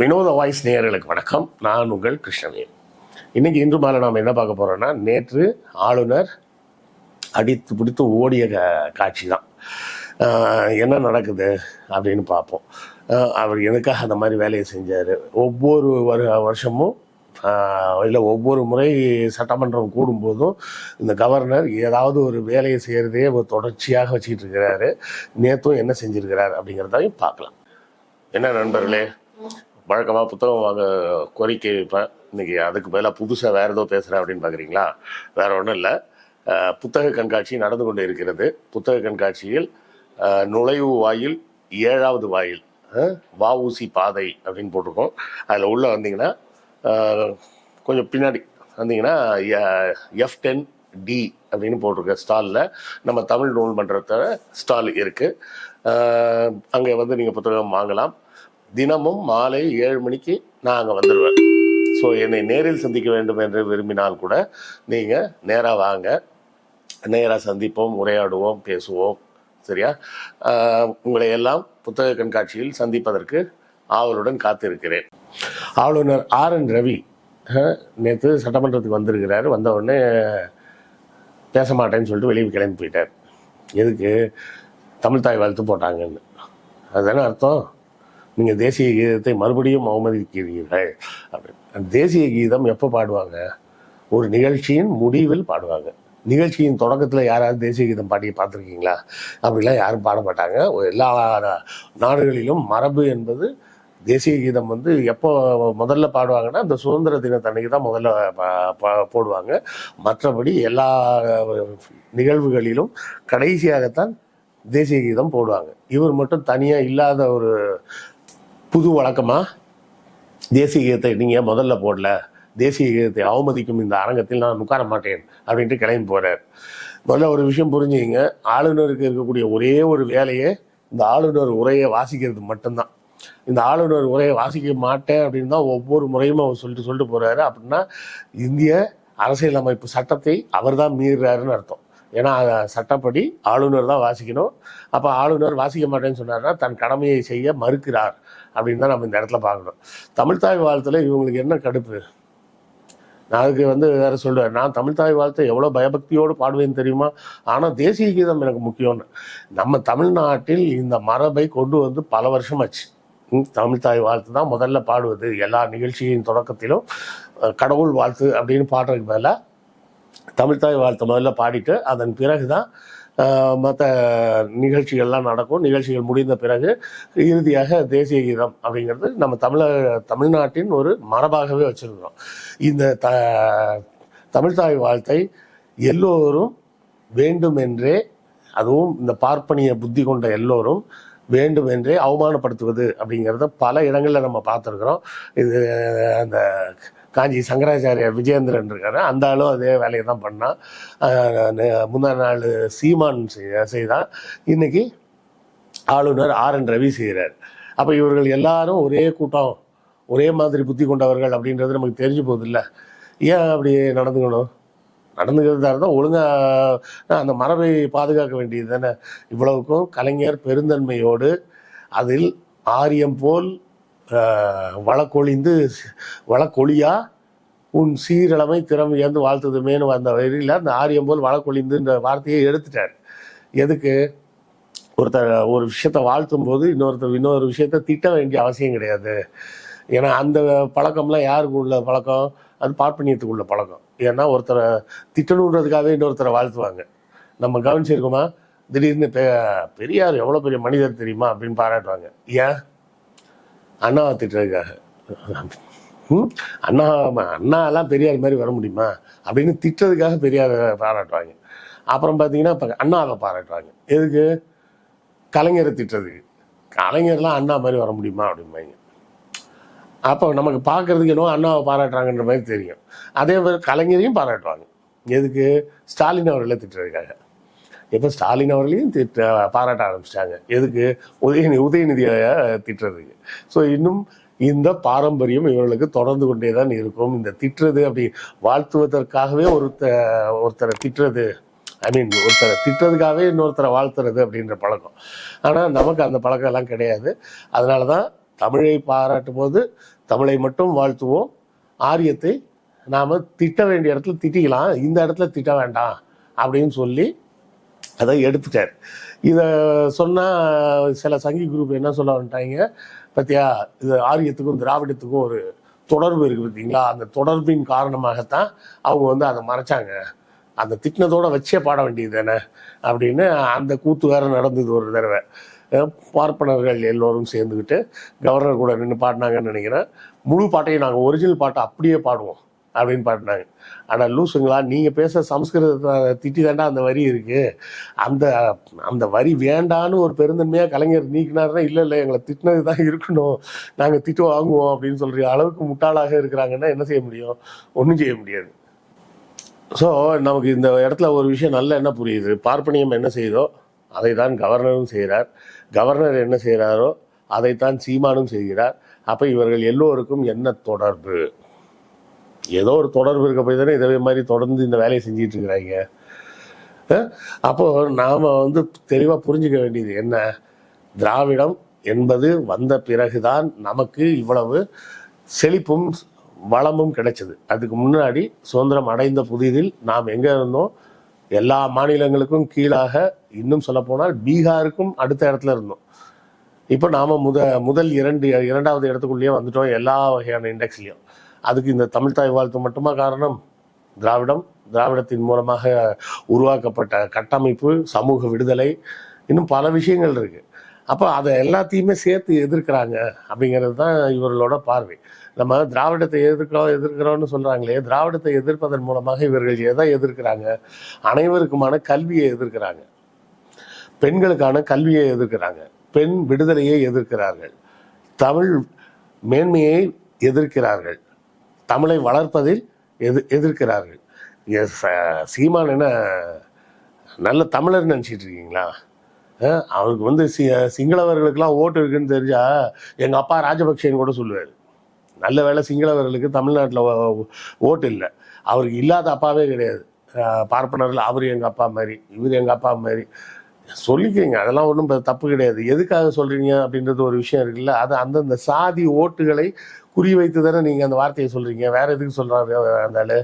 வினோத வாய்ஸ் நேயர்களுக்கு வணக்கம். நான் உங்கள் கிருஷ்ணவேன் இன்னைக்கு இன்று மாலை நாம் என்ன பார்க்க போறோம்னா நேற்று ஆளுநர் அடித்து பிடித்து ஓடிய கா- காட்சி தான் என்ன நடக்குது அப்படின்னு பார்ப்போம். அவர் எதுக்காக அந்த மாதிரி வேலையை செஞ்சார்? ஒவ்வொரு வரு வருஷமும் இல்லை ஒவ்வொரு முறை சட்டமன்றம் கூடும்போதும் இந்த கவர்னர் ஏதாவது ஒரு வேலையை செய்கிறதே தொடர்ச்சியாக வச்சுக்கிட்டு இருக்கிறாரு. நேற்றும் என்ன செஞ்சுருக்கிறார் அப்படிங்கிறதையும் பார்க்கலாம். என்ன நண்பர்களே வழக்கமாக புத்தகம் வாங்க கோரிக்கை வைப்பேன். இன்னைக்கு அதுக்கு பதிலாக புதுசாக வேறு ஏதோ பேசுகிறேன் அப்படின்னு பார்க்குறீங்களா வேற ஒன்றும் இல்லை. புத்தக கண்காட்சி நடந்து கொண்டு இருக்கிறது. புத்தக கண்காட்சியில் நுழைவு வாயில் ஏழாவது வாயில் வாவூசி பாதை அப்படின்னு போட்டிருக்கோம். அதில் உள்ளே வந்தீங்கன்னா கொஞ்சம் பின்னாடி வந்தீங்கன்னா எஃப் டென் டி அப்படின்னு போட்டிருக்க ஸ்டாலில் நம்ம தமிழ் நூல் மன்றத்தோட ஸ்டால் இருக்குது அங்கே வந்து நீங்கள் புத்தகம் வாங்கலாம். தினமும் மாலை ஏழு மணிக்கு நான் அங்கே வந்துடுவேன் ஸோ என்னை நேரில் சந்திக்க வேண்டும் என்று விரும்பினால் கூட நீங்கள் நேராக வாங்க. நேராக சந்திப்போம் உரையாடுவோம் பேசுவோம். சரியா? உங்களை எல்லாம் புத்தக கண்காட்சியில் சந்திப்பதற்கு ஆவலுடன் காத்திருக்கிறேன். ஆளுநர் ஆர் என் ரவி நேற்று சட்டமன்றத்துக்கு வந்திருக்கிறார். வந்த உடனே பேச மாட்டேன்னு சொல்லிட்டு வெளியே கிளம்பி போயிட்டார். எதுக்கு? தமிழ் தாய் வாழ்த்து போட்டாங்கன்னு. அதுதானே அர்த்தம்? நீங்கள் தேசிய கீதத்தை மறுபடியும் அவமதிக்கிறீர்கள். அப்படின்னு தேசிய கீதம் எப்போ பாடுவாங்க? ஒரு நிகழ்ச்சியின் முடிவில் பாடுவாங்க. நிகழ்ச்சியின் தொடக்கத்தில் யாராவது தேசிய கீதம் பாடி பார்த்துருக்கீங்களா? அப்படிலாம் யாரும் பாட மாட்டாங்க. எல்லா நாடுகளிலும் மரபு என்பது தேசிய கீதம் வந்து எப்போ முதல்ல பாடுவாங்கன்னா இந்த சுதந்திர தினத்தன்னைக்கு தான் முதல்ல பா- பா- போடுவாங்க. மற்றபடி எல்லா நிகழ்வுகளிலும் கடைசியாகத்தான் தேசிய கீதம் போடுவாங்க. இவர் மட்டும் தனியாக இல்லாத ஒரு புது வழக்கமாக தேசிய கீதத்தை நீங்கள் முதல்ல போடல? தேசிய கீதத்தை அவமதிக்கும் இந்த அரங்கத்தில் நான் உட்கார மாட்டேன் அப்படின்ட்டு கிளம்பி போறார். முதல்ல ஒரு விஷயம் புரிஞ்சுங்க ஆளுநருக்கு இருக்கக்கூடிய ஒரே ஒரு வேலையே இந்த ஆளுநர் உரையை வாசிக்கிறது மட்டும்தான். இந்த ஆளுநர் உரையை வாசிக்க மாட்டேன் அப்படின்னு தான் ஒவ்வொரு முறையும் அவர் சொல்லிட்டு சொல்லிட்டு போறாரு. அப்படின்னா இந்திய அரசியலமைப்பு சட்டத்தை அவர் தான் மீறுறாருன்னு அர்த்தம். ஏன்னா சட்டப்படி ஆளுநர் தான் வாசிக்கணும். அப்போ ஆளுநர் வாசிக்க மாட்டேன்னு சொன்னார்னா தன் கடமையை செய்ய மறுக்கிறார். அப்படின்னு தான் நம்ம இந்த இடத்துல பார்க்கணும். தமிழ்தாய் வாழ்த்துல இவங்களுக்கு என்ன கடுப்பு? நான் அதுக்கு வந்து வேற சொல்லுவேன் நான் தமிழ்தாய் வாழ்த்தை எவ்வளோ பயபக்தியோடு பாடுவேன்னு தெரியுமா? ஆனால் தேசிய கீதம் எனக்கு முக்கியம்னு. நம்ம தமிழ்நாட்டில் இந்த மரபை கொண்டு வந்து பல வருஷமாச்சு ம், தமிழ்தாய் வாழ்த்து தான் முதல்ல பாடுவது. எல்லா நிகழ்ச்சியின் தொடக்கத்திலும் கடவுள் வாழ்த்து அப்படின்னு பாடுறதுக்கு மேலே தமிழ்தாய் வாழ்த்து முதல்ல பாடிட்டு அதன் பிறகு தான் மற்ற நிகழ்ச்சிகள்லாம் நடக்கும். நிகழ்ச்சிகள் முடிந்த பிறகு இறுதியாக தேசிய கீதம் அப்படிங்கிறது நம்ம தமிழ தமிழ்நாட்டின் ஒரு மரபாகவே வச்சிருக்கிறோம். இந்த த தமிழ்தாய் வாழ்த்தை எல்லோரும் வேண்டுமென்றே அதுவும் இந்த பார்ப்பனிய புத்தி கொண்ட எல்லோரும் வேண்டுமென்றே அவமானப்படுத்துவது அப்படிங்கிறத பல இடங்களில் நம்ம பார்த்துருக்குறோம். இது அந்த காஞ்சி சங்கராச்சாரியார் விஜயேந்திரன் இருக்காரு. அந்த ஆளும் அதே வேலையை தான் பண்ணான். முந்தா நாள் சீமான் செய்ய- செய்தான். இன்னைக்கு ஆளுநர் ஆர் என் ரவி செய்கிறார் அப்போ இவர்கள் எல்லாரும் ஒரே கூட்டம் ஒரே மாதிரி புத்தி கொண்டவர்கள் அப்படின்றது நமக்கு தெரிஞ்சு போகுது இல்லை ஏன் அப்படி நடந்துக்கணும்? நடந்துக்கிறதா இருந்தால் ஒழுங்காக அந்த மரபை பாதுகாக்க வேண்டியது தானே இவ்வளவுக்கும் கலைஞர் பெருந்தன்மையோடு அதில் ஆரியம் போல் வழக்கொழிந்து வழக்கொழியா உன் சீரழமை திறம் வியந்து வாழ்த்துதுமேனு வந்த வரியில் அந்த ஆரியம் போல் வழக்கொழிந்துன்ற வார்த்தையை எடுத்துட்டார். எதுக்கு? ஒருத்தர் ஒரு விஷயத்தை வாழ்த்தும் போது இன்னொருத்தர் இன்னொரு விஷயத்த திட்ட வேண்டிய அவசியம் கிடையாது. ஏன்னா அந்த பழக்கம்லாம் யாருக்கு உள்ள பழக்கம்? அது பார்ப்பனியத்துக்கு உள்ள பழக்கம். ஏன்னா ஒருத்தரை திட்டணுன்றதுக்காகவே இன்னொருத்தரை வாழ்த்துவாங்க. நம்ம கவனிச்சிருக்கோமா? திடீர்னு பெ பெரியார் எவ்வளோ பெரிய மனிதர் தெரியுமா? அப்படின்னு பாராட்டுவாங்க. ஏன்? அண்ணாவை திட்டுறதுக்காக. ம்? அண்ணா அண்ணாலாம் பெரியார் மாதிரி வர முடியுமா? அப்படின்னு திட்டுறதுக்காக பெரியார் பாராட்டுவாங்க. அப்புறம் பார்த்தீங்கன்னா இப்போ அண்ணாவை பாராட்டுவாங்க. எதுக்கு? கலைஞரை திட்டுறதுக்கு. கலைஞர்லாம் அண்ணா மாதிரி வர முடியுமா? அப்படிம்பாங்க. அப்போ நமக்கு பார்க்கறதுக்கு என்னவோ அண்ணாவை பாராட்டுறாங்கன்ற மாதிரி தெரியும். அதே மாதிரி கலைஞரையும் பாராட்டுவாங்க. எதுக்கு? ஸ்டாலின் அவர்களை திட்டுறதுக்காக. இப்போ ஸ்டாலின் அவர்களையும் திட்ட பாராட்ட ஆரம்பிச்சிட்டாங்க. எதுக்கு? உதயநிதி உதயநிதியை திட்டுறதுக்கு. ஸோ இன்னும் இந்த பாரம்பரியம் இவர்களுக்கு தொடர்ந்து கொண்டே தான் இருக்கும். இந்த திட்டுறது அப்படி வாழ்த்துவதற்காகவே ஒருத்த ஒருத்தரை திட்டுறது ஐ மீன் ஒருத்தரை திட்டுறதுக்காகவே இன்னொருத்தரை வாழ்த்துறது அப்படின்ற பழக்கம். ஆனால் நமக்கு அந்த பழக்கம் எல்லாம் கிடையாது. அதனால தான் தமிழை பாராட்டும் போது தமிழை மட்டும் வாழ்த்துவோம். ஆரியத்தை நாம் திட்ட வேண்டிய இடத்துல திட்டிக்கலாம். இந்த இடத்துல திட்ட வேண்டாம் அப்படின்னு சொல்லி அதை எடுத்துட்டார். இதை சொன்னால் சில சங்கி குரூப் என்ன சொல்ல வந்துட்டாங்க? பத்தியா இது ஆரியத்துக்கும் திராவிடத்துக்கும் ஒரு தொடர்பு இருக்குது பார்த்தீங்களா அந்த தொடர்பின் காரணமாகத்தான் அவங்க வந்து அதை மறைச்சாங்க. அந்த திட்டினதோட வச்சே பாட வேண்டியது தானே அப்படின்னு அந்த கூத்து வேற நடந்தது ஒரு தடவை. பார்ப்பனர்கள் எல்லோரும் சேர்ந்துக்கிட்டு கவர்னர் கூட நின்று பாடினாங்கன்னு நினைக்கிறேன். முழு பாட்டையும் நாங்கள் ஒரிஜினல் பாட்டை அப்படியே பாடுவோம் அப்படின்னு பாடினாங்க. ஆனால் லூசுங்களா நீங்கள் பேச சம்ஸ்கிருதத்தை திட்டி தாண்டா அந்த வரி இருக்குது அந்த அந்த வரி வேண்டான்னு ஒரு பெருந்தன்மையாக கலைஞர் நீக்கினார்னா இல்லை இல்லை எங்களை திட்டினது தான் இருக்கணும். நாங்கள் திட்டு வாங்குவோம் அப்படின்னு சொல்கிற அளவுக்கு முட்டாளாக இருக்கிறாங்கன்னா என்ன செய்ய முடியும்? ஒன்றும் செய்ய முடியாது. ஸோ நமக்கு இந்த இடத்துல ஒரு விஷயம் நல்லா என்ன புரியுது? பார்ப்பனியம் என்ன செய்தோ அதை தான் கவர்னரும் செய்கிறார் கவர்னர் என்ன செய்கிறாரோ அதைத்தான் சீமானும் செய்கிறார். அப்போ இவர்கள் எல்லோருக்கும் என்ன தொடர்பு? ஏதோ ஒரு தொடர்பு இருக்க போய் தானே இதே மாதிரி தொடர்ந்து இந்த வேலையை செஞ்சிட்டு இருக்கிறாங்க. அஹ் அப்போ நாம் வந்து தெளிவாக புரிஞ்சுக்க வேண்டியது என்ன? திராவிடம் என்பது வந்த பிறகுதான் நமக்கு இவ்வளவு செழிப்பும் வளமும் கிடைச்சது. அதுக்கு முன்னாடி சுதந்திரம் அடைந்த புதிதில் நாம் எங்கே இருந்தோம்? எல்லா மாநிலங்களுக்கும் கீழாக இன்னும் சொல்லப்போனால் பீகாருக்கும் அடுத்த இடத்துல இருந்தோம். இப்போ நாம முத முதல் இரண்டு இரண்டாவது இடத்துக்குள்ளேயே வந்துட்டோம் எல்லா வகையான இண்டெக்ஸ்லையும். அதுக்கு இந்த தமிழ்தாய் வாழ்த்து மட்டுமா காரணம்? திராவிடம் திராவிடத்தின் மூலமாக உருவாக்கப்பட்ட கட்டமைப்பு சமூக விடுதலை இன்னும் பல விஷயங்கள் இருக்குது அப்போ அதை எல்லாத்தையுமே சேர்த்து எதிர்க்கிறாங்க அப்படிங்கிறது தான் இவர்களோட பார்வை. நம்ம திராவிடத்தை எதிர்க்கிறோம் எதிர்க்கிறோம்னு சொல்கிறாங்களே திராவிடத்தை எதிர்ப்பதன் மூலமாக இவர்கள் எதை எதிர்க்கிறாங்க? அனைவருக்குமான கல்வியை எதிர்க்கிறாங்க. பெண்களுக்கான கல்வியை எதிர்க்கிறாங்க. பெண் விடுதலையை எதிர்க்கிறார்கள். தமிழ் மேன்மையை எதிர்க்கிறார்கள். தமிழை வளர்ப்பதில் எது எதிர்க்கிறார்கள். ச- சீமான் என்ன நல்ல தமிழர் நினச்சிட்டு இருக்கீங்களா? அவருக்கு வந்து சி சிங்களவர்களுக்கெல்லாம் ஓட்டு இருக்குன்னு தெரிஞ்சா எங்கள் அப்பா ராஜபக்சேன்னு கூட சொல்லுவார். நல்ல வேளை சிங்களவர்களுக்கு தமிழ்நாட்டில் ஓட்டு இல்லை. அவருக்கு இல்லாத அப்பாவே கிடையாது. பார்ப்பனர்கள் அவர் எங்கள் அப்பா மாதிரி இவர் எங்கள் அப்பா மாதிரி. சொல்லிக்கிறீங்க அதெல்லாம் ஒன்றும் தப்பு கிடையாது. எதுக்காக சொல்கிறீங்க அப்படின்றது ஒரு விஷயம் இருக்குல்ல. அது அந்தந்த சாதி ஓட்டுகளை குறி வைத்து தானே நீங்கள் அந்த வார்த்தையை சொல்கிறீங்க வேறு எதுக்கு சொல்கிறாரு அந்த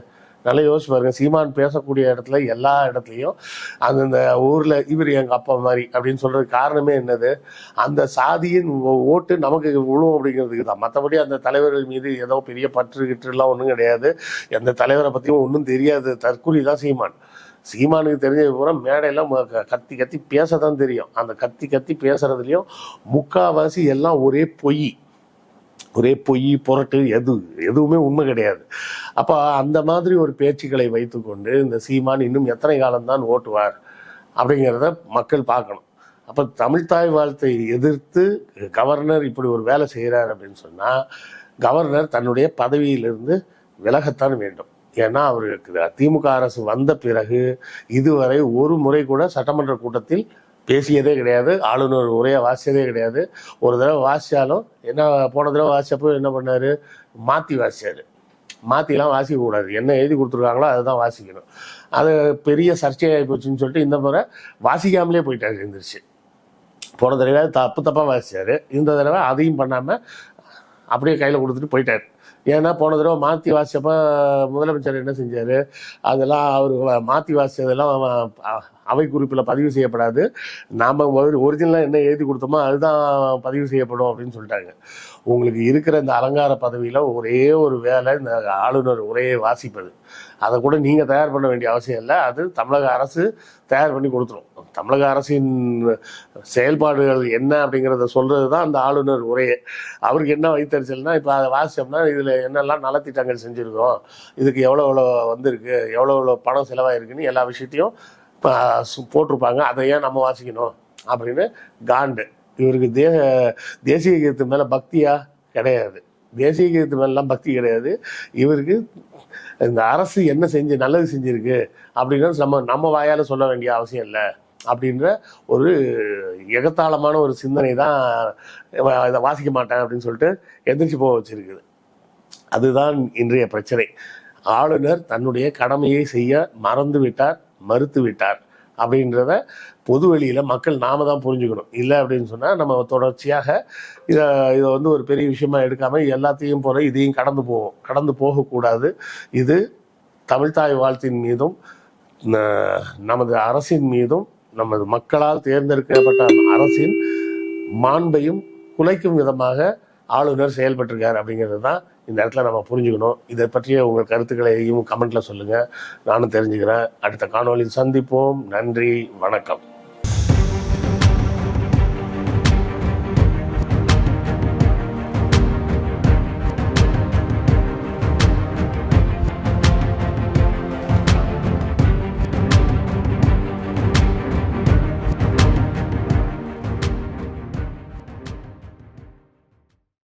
நல்லா யோசிச்சு பாருங்க. சீமான் பேசக்கூடிய இடத்துல எல்லா இடத்துலையும் அந்தந்த ஊர்ல இவர் எங்க அப்பா மாதிரி அப்படின்னு சொல்றது காரணமே என்னது? அந்த சாதியின் ஓட்டு நமக்கு விழும் அப்படிங்கிறதுக்கு தான். மற்றபடி அந்த தலைவர்கள் மீது ஏதோ பெரிய பற்று கிற்றுலாம் ஒன்றும் கிடையாது. எந்த தலைவரை பற்றியும் ஒன்றும் தெரியாது. தற்கொலை தான் சீமான். சீமானுக்கு தெரிஞ்சது பூரா மேடையெல்லாம் ம- க- கத்தி கத்தி பேச தான் தெரியும். அந்த கத்தி கத்தி பேசுறதுலையும் முக்காவாசி எல்லாம் ஒரே பொய். ஒரே பொய் புரட்டு எது எதுவுமே உண்மை கிடையாது. அப்போ அந்த மாதிரி ஒரு பேச்சுக்களை வைத்துக்கொண்டு இந்த சீமான் இன்னும் எத்தனை காலம்தான் ஓட்டுவார் அப்படிங்கிறத மக்கள் பார்க்கணும். அப்போ தமிழ்தாய் வாழ்த்தை எதிர்த்து கவர்னர் இப்படி ஒரு வேலை செய்கிறார் அப்படின்னு சொன்னால் கவர்னர் தன்னுடைய பதவியிலிருந்து விலகத்தான் வேண்டும். ஏன்னா அவருக்கு திமுக அரசு வந்த பிறகு இதுவரை ஒரு முறை கூட சட்டமன்ற கூட்டத்தில் பேசியதே கிடையாது. ஆளுநர் உரையை வாசியதே கிடையாது. ஒரு தடவை வாசிச்சாலும் என்ன போன தடவை வாசிச்சப்போ என்ன பண்ணார்? மாற்றி வாசிச்சார். மாற்றிலாம் வாசிக்கக்கூடாது என்ன எழுதி கொடுத்துருக்காங்களோ அதுதான் வாசிக்கணும். அது பெரிய சர்ச்சையாகி போச்சுன்னு சொல்லிட்டு இந்த முறை வாசிக்காமலே போயிட்டாரு எழுந்திரிச்சு. போன தடவை தப்பு தப்பாக வாசித்தார் இந்த தடவை அதையும் பண்ணாமல் அப்படியே கையில் கொடுத்துட்டு போயிட்டார். ஏன்னா போன தடவை மாற்றி வாசிச்சப்ப முதலமைச்சர் என்ன செஞ்சார்? அதெல்லாம் அவர் மாற்றி வாசிச்சதெல்லாம் அவை குறிப்பில் பதிவு செய்யப்படாது. நாம் ஒரிஜினலாக என்ன எழுதி கொடுத்தோமோ அதுதான் பதிவு செய்யப்படும் அப்படின்னு சொல்லிட்டாங்க. உங்களுக்கு இருக்கிற இந்த அலங்கார பதவியில் ஒரே ஒரு வேலை இந்த ஆளுநர் உரையை வாசிப்பது. அதை கூட நீங்கள் தயார் பண்ண வேண்டிய அவசியம் இல்லை. அது தமிழக அரசு தயார் பண்ணி கொடுத்துரும். தமிழக அரசின் செயல்பாடுகள் என்ன அப்படிங்கிறத சொல்கிறது தான் அந்த ஆளுநர் உரையே அவருக்கு என்ன வைத்தறிச்சல்னா இப்போ அதை வாசிச்சோம்னா இதில் என்னெல்லாம் நலத்திட்டங்கள் செஞ்சுருக்கோம் இதுக்கு எவ்வளோ எவ்வளோ வந்திருக்கு எவ்வளோ எவ்வளோ பணம் செலவாயிருக்குன்னு எல்லா விஷயத்தையும் இப்போ போட்டிருப்பாங்க. அதை ஏன் நம்ம வாசிக்கணும் அப்படின்னு காண்டு. இவருக்கு தே தேசிய கீதத்து மேலே பக்தியா கிடையாது. தேசிய கீதத்து மேலாம் பக்தி கிடையாது. இவருக்கு இந்த அரசு என்ன செஞ்சு நல்லது செஞ்சிருக்கு அப்படின்னு நம்ம நம்ம வாயால் சொல்ல வேண்டிய அவசியம் இல்லை அப்படின்ற ஒரு எகத்தாளமான ஒரு சிந்தனை தான் இதை வாசிக்க மாட்டேன் அப்படின்னு சொல்லிட்டு எந்திரிச்சு போக வச்சிருக்குது. அதுதான் இன்றைய பிரச்சனை. ஆளுநர் தன்னுடைய கடமையை செய்ய மறந்து விட்டார் மறுத்து விட்டார் அப்படின்றத பொது வெளியில் மக்கள் நாம தான் புரிஞ்சுக்கணும். இல்லை அப்படின்னு சொன்னால் நம்ம தொடர்ச்சியாக இதை இதை வந்து ஒரு பெரிய விஷயமா எடுக்காமல் எல்லாத்தையும் போல இதையும் கடந்து போவோம். கடந்து போகக்கூடாது. இது தமிழ்தாய் வாழ்த்தின் மீதும் நமது அரசின் மீதும் நமது மக்களால் தேர்ந்தெடுக்கப்பட்ட அரசின் மாண்பையும் குலைக்கும் விதமாக ஆளுநர் செயல்பட்டிருக்கார் அப்படிங்கிறது தான் இந்த இடத்துல நம்ம புரிஞ்சுக்கணும். இதை பற்றிய உங்கள் கருத்துக்களையும் கமெண்ட்டில் சொல்லுங்கள் நானும் தெரிஞ்சுக்கிறேன். அடுத்த காணொளியில் சந்திப்போம். நன்றி. வணக்கம்.